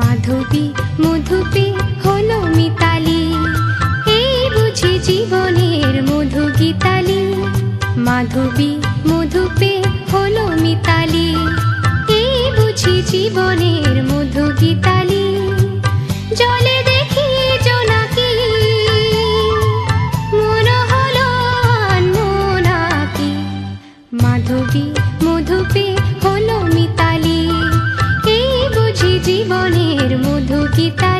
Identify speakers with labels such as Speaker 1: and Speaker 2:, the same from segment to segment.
Speaker 1: মাধবী, মধুপে হলো মিতালি। এই বুঝি জীবনের মধু গীতালি মাধবী, মধুপে হলো মিতালি। এই বুঝি জীবনের মধু গীতালি মধু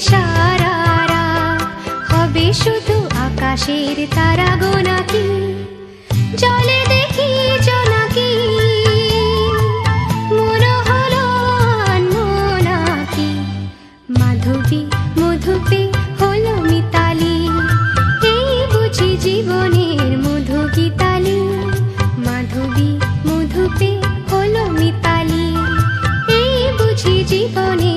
Speaker 1: সারা রাত হবে শুধু আকাশের তারা গোনাকি জলে দেখি জোনাকি মন হলো আনমোনাকি মাধবী, মধুপে হলো মিতালি। এই বুঝি জীবনের মধু গীতালি মাধবী, মধুপে হলো মিতালি। এই বুঝি জীবনের